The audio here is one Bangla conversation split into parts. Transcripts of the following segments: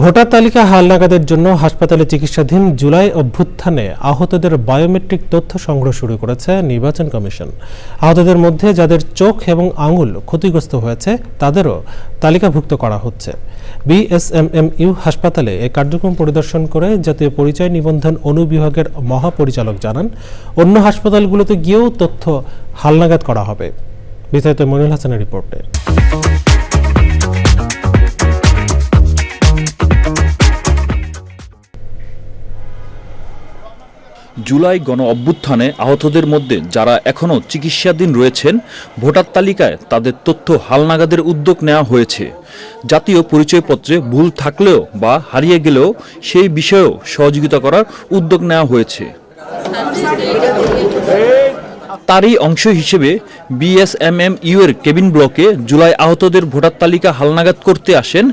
ভোটার তালিকা হালনাগাদের জন্য হাসপাতালে চিকিৎসাধীন জুলাই অভ্যুত্থানে আহতদের বায়োমেট্রিক তথ্য সংগ্রহ শুরু করেছে নির্বাচন কমিশন। আহতদের মধ্যে যাদের চোখ এবং আঙুল ক্ষতিগ্রস্ত হয়েছে, তাদেরও তালিকাভুক্ত করা হচ্ছে। বিএসএমএমইউ হাসপাতালে এ কার্যক্রম পরিদর্শন করে জাতীয় পরিচয় নিবন্ধন অনুবিভাগের মহাপরিচালক জানান, অন্য হাসপাতালগুলোতে গিয়েও তথ্য হালনাগাদ করা হবে। বিস্তারিত মনির হাসানের রিপোর্টে। জুলাই গণ অভ্যুত্থানে আহতদের মধ্যে যারা এখনও চিকিৎসাধীন রয়েছেন, ভোটার তালিকায় তাদের তথ্য হালনাগাদের উদ্যোগ নেওয়া হয়েছে। জাতীয় পরিচয়পত্রে ভুল থাকলেও বা হারিয়ে গেলেও সেই বিষয়েও সহযোগিতা করার উদ্যোগ নেওয়া হয়েছে। তারই অংশ হিসেবে বিএসএমএম ইউ এর কেবিন ব্লকে জুলাই আহতদের ভোটার তালিকা হালনাগাদ করতে আসেন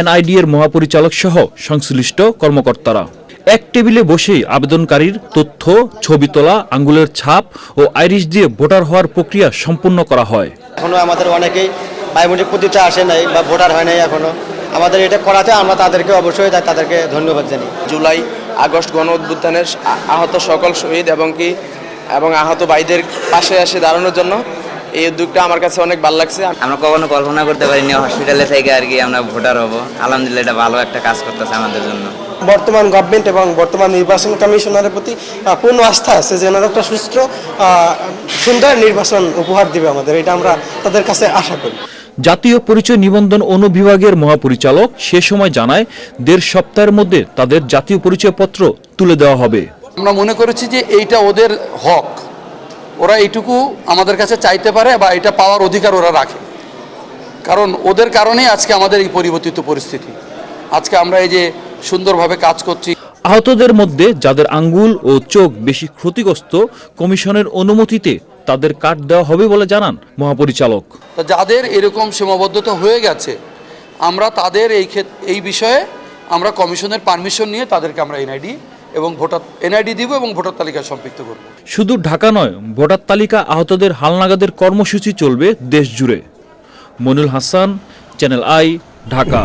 এনআইডি এর মহাপরিচালক সহ সংশ্লিষ্ট কর্মকর্তারা। এক টেবিলে বসেই আবেদনকারীর তথ্য ছবি তোলা আঙ্গুলের ছাপ ও আইরিশ দিয়ে ভোটার হওয়ার প্রক্রিয়া সম্পূর্ণ করা হয়। এখনও আমাদের অনেকেই বায়োমেট্রিক প্রতিটা আসে নাই বা ভোটার হয় নাই এখনও। আমাদের এটা করাতে আমরা তাদেরকে অবশ্যই তাদেরকে ধন্যবাদ জানাই। জুলাই আগস্ট গণ উদ্বুত্থানের আহত সকল শহীদ এবং কি এবং আহত ভাইদের পাশে এসে দাঁড়ানোর জন্য এই উদ্যোগটা আমার কাছে অনেক ভালো লাগছে। আমরা কখনো কল্পনা করতে পারিনি হসপিটালে থেকে আর কি আমরা ভোটার হব। আলহামদুলিল্লাহ এটা ভালো একটা কাজ করতেছে আমাদের জন্য। বর্তমান গভর্নমেন্ট এবং বর্তমান নির্বাচন কমিশনারের প্রতি পূর্ণ আস্থা আছে যে এনারা একটা সুস্থ সুন্দর নির্বাচন উপহার দিবে আমাদের। এটা আমরা তাদের কাছে আশা করি। জাতীয় পরিচয় নিবন্ধন অনুবিভাগের মহাপরিচালক সে সময় জানায় দেড় সপ্তাহের মধ্যে তাদের জাতীয় পরিচয়পত্র তুলে দেওয়া হবে। আমরা মনে করেছি যে এইটা ওদের হক। ওরা এইটুকু আমাদের কাছে চাইতে পারে বা এটা পাওয়ার অধিকার ওরা রাখে। কারণ ওদের কারণেই আজকে আমাদের এই পরিবর্তিত পরিস্থিতি। আজকে আমরা এই যে সুন্দরভাবে কাজ করছি। আহতদের মধ্যে যাদের আঙ্গুল ও চোখ বেশি ক্ষতিগ্রস্ত কমিশনের অনুমতিতে তাদের কার্ড দেওয়া হবে বলে জানান মহাপরিচালক। তো যাদের এরকম সীমাবদ্ধতা হয়ে গেছে আমরা তাদের এই এই বিষয়ে আমরা কমিশনের পারমিশন নিয়ে তাদেরকে আমরা এনআইডি এবং ভোটার এনআইডি দিব এবং ভোটার তালিকায় সম্পৃক্ত করব। শুধু ঢাকা নয় ভোটার তালিকা আহতদের হালনাগাদের কর্মসূচি চলবে দেশ জুড়ে মনুল হাসান চ্যানেল আই ঢাকা।